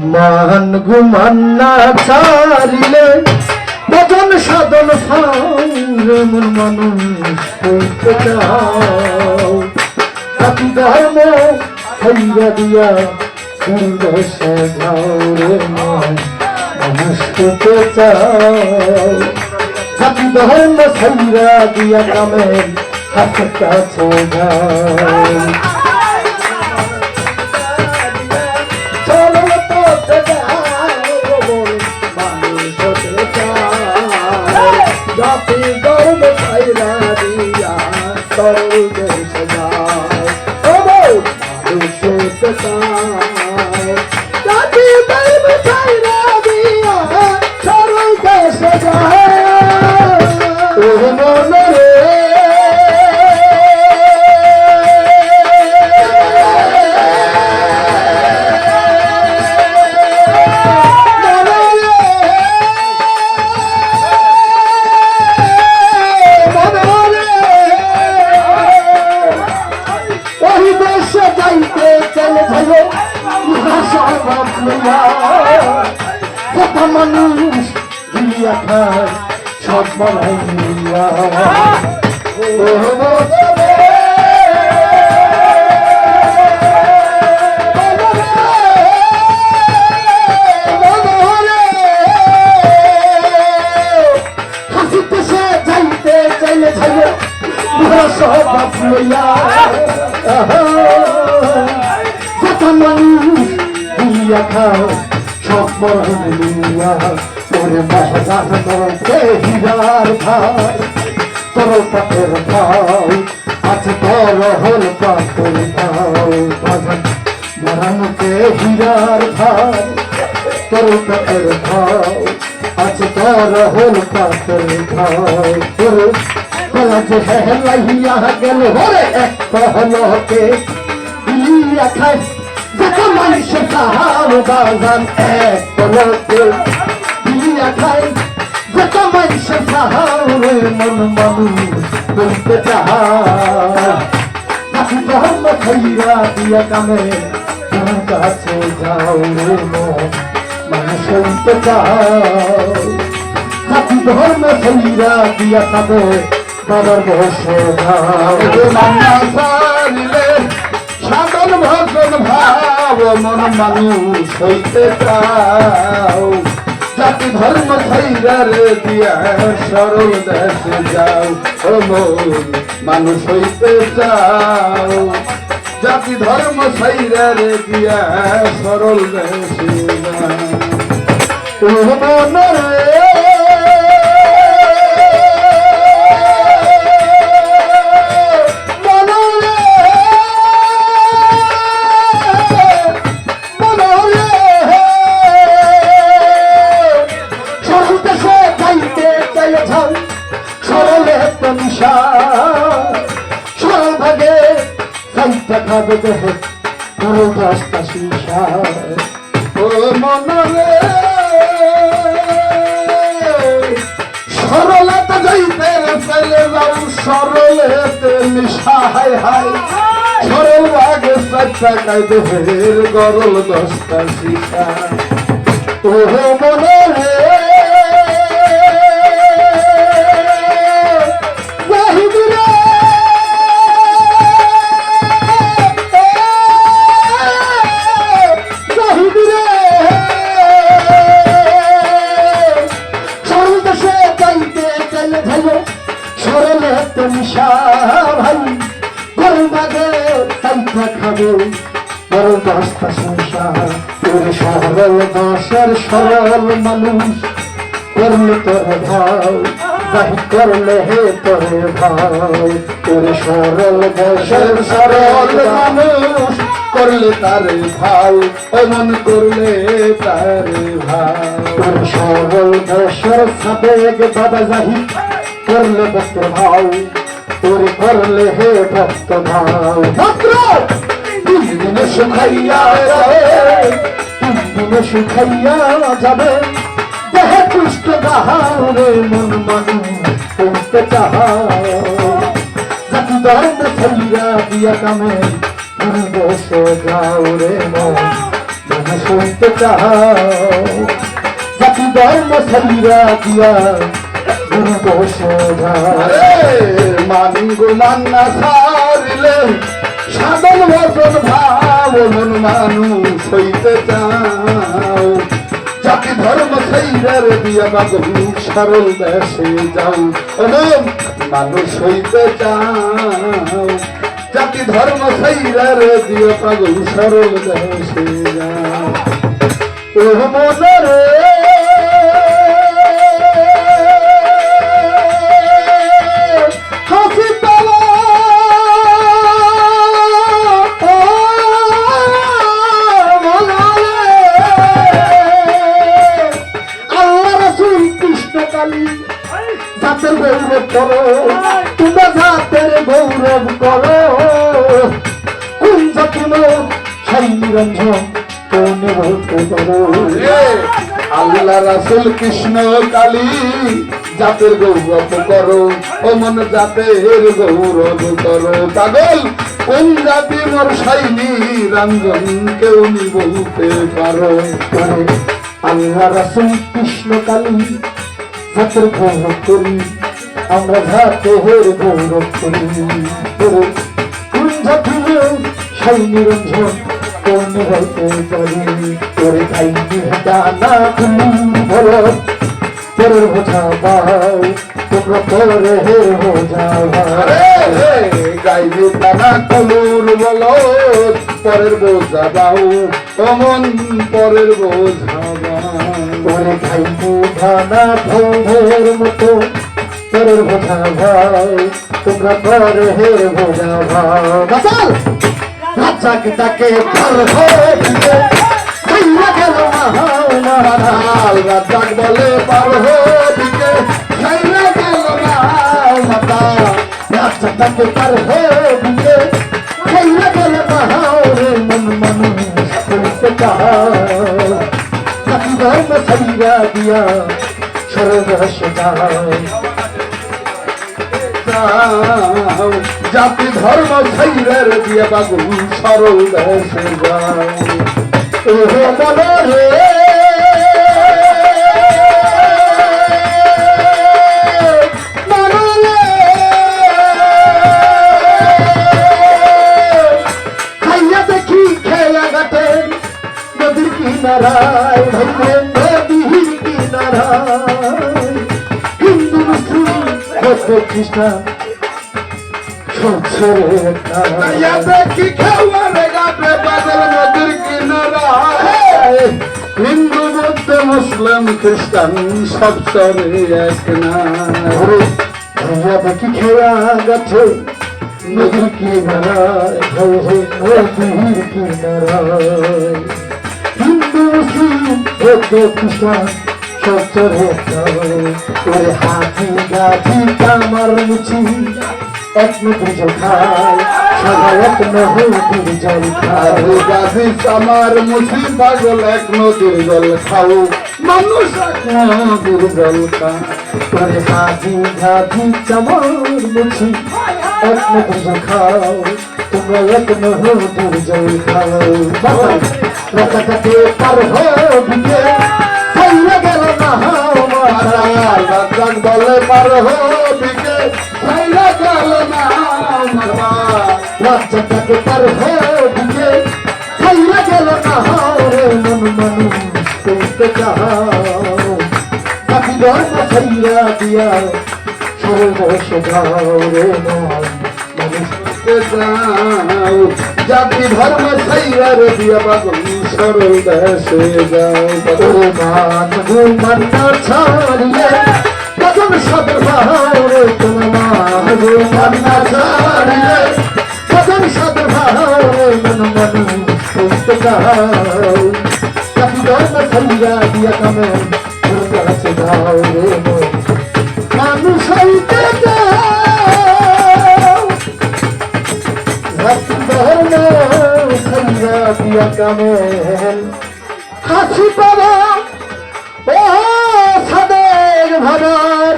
মান গুমান না ছাড়িলে ভজন সাধন মন মানুষ হইতে চাও। জাতি ধর্ম হইয়া দিয়া সুন্দর যাও রে মানুষ হইতে চাও। জাতি ধর্ম সাইরা দিয়া কামে হাতে কাছে সরল কত মানুষ দুনিয়া খায় সব বানাইয়া ও বদলে হাসিতে সব বানাইয়া ওরে মহাজান নরকে হীরার ভাই, তোর পাথর খাও আছে তোর হল পাথর খাও বাজান মরানুকে হীরার ভাই, তোর পাথর খাও আছে তোর হল পাথর খাও তোর কলা যে হেলাইয়া গেল হরে এক হলকে ইয়া খায় মানুষ খাও বাজান এক হলকে ইয়া খায়। যত মানুষ সাহারে মন মানুষ চায় নাকি ধর্ম খাইরা দিয়া কামে কাছে যাও মন মানুষ বলতে চাও নাকি ধর্ম খাইরা দিয়া কামে বাবার বসে মান্না সারিলে সাধন ভজন ভাব মন মানুষ হইতে চাও। জাতি ধর্ম ছাইরারে দিয়া সরল দেশে যাও। ও মন মানুষ হইতে চাও। জাতি ধর্ম ছাইরারে দিয়া সরল দেশে যাও। মন রে রাস্তা শিশা ও মনরে সরলতে যাইতে ফেলে যাও সরলেতে নিশা হাই হাই সরল ভাগে সচ্চা খাইতে হের গরল দস্তা শিশা ও মনে সরলে তো নিশা ভাই গরু বাগে তাইটা খাবে। বড় দশটা সংসার, তোর সরল দশের সরল মানুষ। করলে তোর ভাও যাই করলে হে তোর ভাও তোর সরল দশের সরল মানুষ, করলে তার ভাও এমন করলে তার ভাও সরল দশের সাবেগ বাবা যাহি করলে ভক্ত ভাও তোর করলে হে ভক্ত ভাও। ভক্ত! দিনে শুকাইয়া যাবে তিন যাবে। দেহে পুষ্ট গাহারে মন মানুষ করতে চাও জাতি ধর্ম ছাইয়া দিয়া কামে মন বসে যাও রে মন শুনতে চাও জাতি ধর্ম সাইরা দিয়া মান্না সারিলে সাধন ভজন ভাব মন মানুষ হইতে চাও জাতি ধর্ম সেইদের দিয়া বাবু সরল দেশে যাও মানুষ হইতে চাও জাতি ধর্ম সেইদের দিয়া পাগল সরল দেশে যাও ও আল্লাহ রাসুল কৃষ্ণ কালী, জাতের গৌরব করো ও মন জাতের গৌরব করো। পাগল, কোন জাতি মোর সাইনি রঞ্জন কেউ নি বলতে পারো। আল্লাহ রসুল কৃষ্ণ কালী, জাতের গৌরব করি, আমরা জাতের গৌরব করি। কোন জাতি লোক সাই নিরঞ্জন কোন বলতে পারি করে তাই কুমুর ধরো পরের বোঝা পাও তোমরা পরে বোঝা আরে হে, গাইবে তারা কলুর বলো। পরের বোঝা দাও অমন পরের বোঝা পরে খাই বোঝানা ভোগের মতো পরের বোঝা ভাই তোমরা পরে বোঝা ভাই তাকে লাল রাজাক বলে পার না মাতা রাজাটাকে পার খাইয়া গেল মহারে মন ধর্ম ছাইয়া দিয়া সর্বস্ব যায় যাও, জাতি ধর্ম ছাইরের দিয়ে বাবু সরল দেশে যাও ওহে মনরে মনরে খাইয়া দেখি খেলা গাতে নদীর কিনারায় ধরে নদীর কিনারায়। হিন্দু মুসলিম ইয়া দেখি খেওয়ারে গাতে বাদল নদীর কিনারায় হিন্দু বৌদ্ধ মুসলিম খ্রিস্টান সব চরে এক না ভাইয়া দেখি খেয়া গেছে নদীর হয়ে নদীর কিনারায় হিন্দু মুসলিম বৌদ্ধ খ্রিস্টান সব ওরে হাতি গাছি কামার মুছি এক নদীর জল খায় সবাই এক নদীর জল খায়। গাছি আমার মুসি পাগল এক নদীর জল খাও। মানুষ এক নদীর জল খা তোর হাজি ঘাজি চামর মুছি এক নদীর জল খাও। তোমরা এক নদীর জল খাও। রাজাটাকে পার হবিকে গেল না মারা রাজাক বলে পার দিকে রাজাটাকে পার হবিকে খাইয়া গেল না রে মন করতে চাও বাকি ধর্ম খাইয়া দিয়া সর্বশ যাও রে মন মানুষ যাও জাতি ধর্ম দিয়া বাগল সরল দেশে যাও মান ছাড়িয়ে তোর মান ছাড়িয়ে মানুষ হইতে দিয়া কামেল হাসি পাবা ও সাদের ভাবার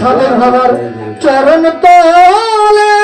সাধন হওয়ার চরণ তলে।